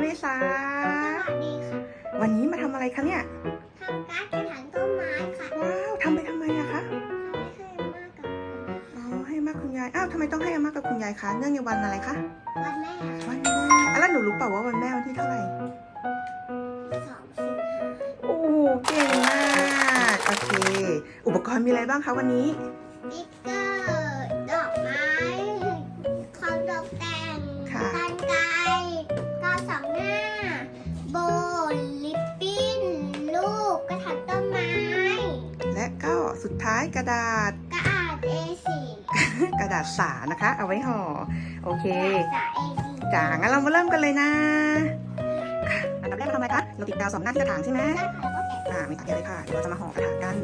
เมษาสวัสดีค่ะวันนี้มาทำอะไรคะเนี่ยทำการ์ดกระถางต้นไม้ค่ะว้าวทำไปทำไมอะคะทำให้ให้มากกับอ๋อให้อามาคุณยายอ้าวทำไมต้องให้อามากับคุณยายคะเนื่องในวันอะไรคะวันแม่วันแม่อะแล้วหนูรู้เปล่าว่าวันแม่วันที่เท่าไหร่สองสิงหาโอ้โหเก่งมากโอเค อุปกรณ์มีอะไรบ้างคะวันนี้ สุดท้ายกระดาษ กระดาษ A4 กระดาษสานะคะ เอาไว้ห่อโอเคกระดาษ A4 จ้างั้นเรามาเริ่มกันเลยนะอะอันดับแรกเราทำอะไรคะเราติดดาวสองหน้าที่กระถางใช่ไหมแล้วก็แกะอ่าไม่ตัดเลยค่ะเดี๋ยวเราจะมาห่อกระถางกัน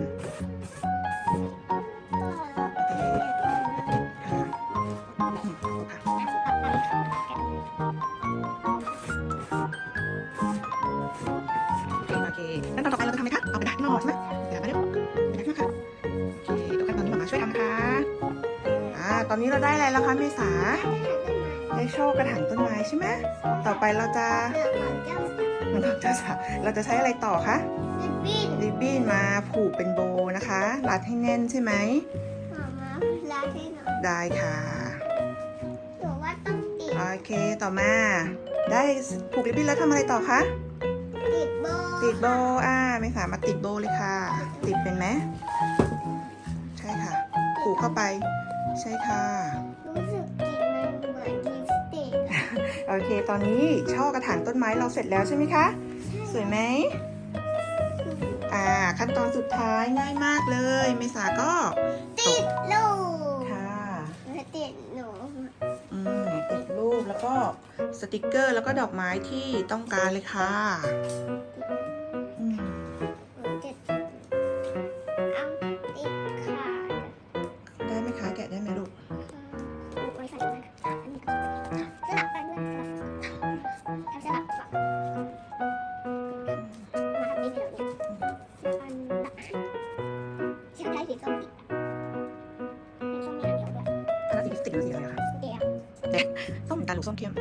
อ่าตอนนี้เราได้อะไรแล้วคะเมษาได้โชว์กระถางต้นไม้ใช่ไหมต่อไปเราจะเลือกของเจ้าสาวมันเราจะเราจะใช้อะไรต่อคะลิปปิ้นริบบิ้นมาผูกเป็นโบนะคะ รัดให้แน่นใช่ไหมหมามาลาให้หน่อยได้ค่ะหนูว่าต้องติดโอเคต่อมา ได้ผูกริบบิ้นแล้วทำอะไรต่อคะติดโบติดโบว์อ่าไม่สามารถติดโบว์เลยค่ะ ติดเป็นไหมใช่ค่ะ ผูกเข้าไป ใช่ค่ะ รู้สึกกลิ่นมันเหมือนลิปสติกอะโอเค ตอนนี้ช่อกระถางต้นไม้เราเสร็จแล้วใช่ไหมคะ สวยไหมอ่า ขั้นตอนสุดท้ายง่ายมากเลย เมษาก็ ติดลูกค่ะแล้วติดหนูอืมติดรูปแล้วก็สติกเกอร์แล้วก็ดอกไม้ที่ต้องการเลยค่ะ ติกหรือสีอะไรคะเดียวส้มตาลหรือส้มเข้ม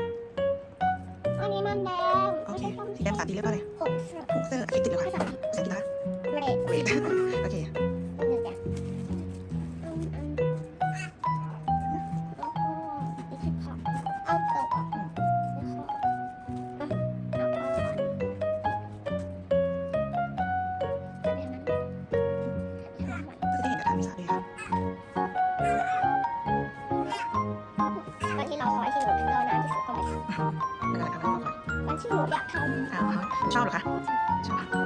อันนี้มันแดงโอไม่เคใช่ส้มสีแดงภาษาจีนเรียกว่าอะไรหกเสือพุกเซอร์อันนี้ติดเลยภาค่ะษาอังกฤษภาษาอังกฤษนะคะเรดเวทโอเค อยากทอ้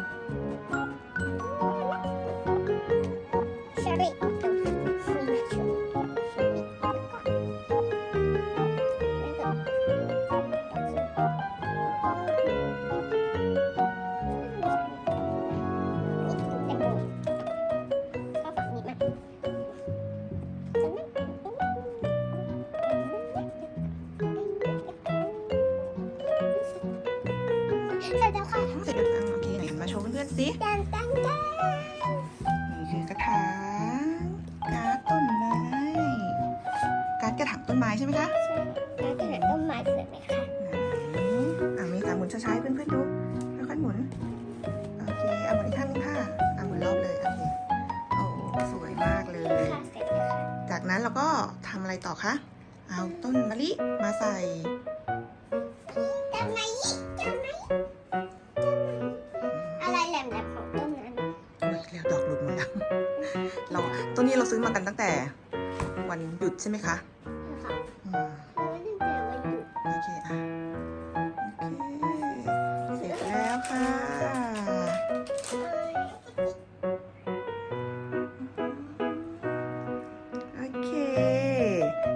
เสร็จแล้วค่ะเสร็จแล้วจังโอเคไหนมาโชว์เพื่อนๆสิจันจันจันนี่คือกระถางการ์ดต้นไม้ การ์ดกระถางต้นไม้ใช่ไหมคะแล้วจะเห็นต้นไม้สวยไหมคะอ่ามีสามหมุนช้าๆเพื่อนๆดูค่อยๆหมุนโอเคเอาหมุนอีกข้างนึงค่ะเอาหมุนรอบเลยโอเคโอ้สวยมากเลยจแล้วค่ะจากนั้นเราก็ทำอะไรต่อคะเอาต้นมะลิมาใส่ ซื้อมากันตั้งแต่ วันหยุดใช่ไหมคะค่ะอืมโอ้ยตั้งแต่วันหยุดโอเคอะโอเคเสร็จแล้วค่ะโอเค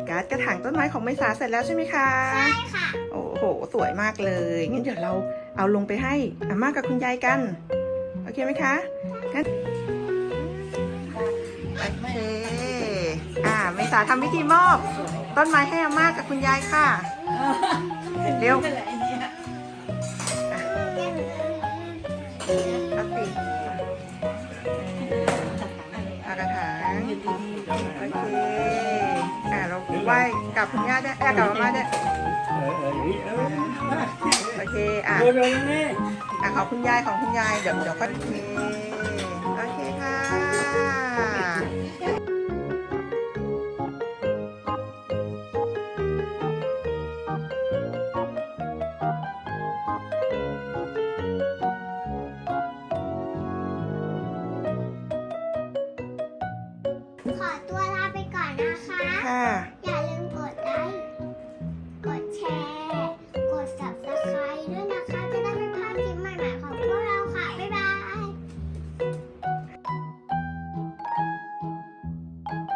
การ์ดกระถางต้นไม้ของไมษาเสร็จแล้วใช่ไหมคะ ใช่ค่ะ โอ้โห สวยมากเลย งั้นเดี๋ยวเราเอาลงไปให้อาม่ากับคุณยายกัน โอเคไหมคะงั้น ษาทำพิธีมอบ ต้นไม้ให้อาม่ากับคุณยายค่ะ เร็วเอาสิเอากระถางโอเคอ่าเราไหว้กับคุณย่าได้เอ้ยกับอาม่าได้เออเออเออโอเคอะเดี๋ยวเดี๋ยวนี่อะของคุณยายของคุณยายเดี๋ยวเดี๋ยวก็โอเคโอเค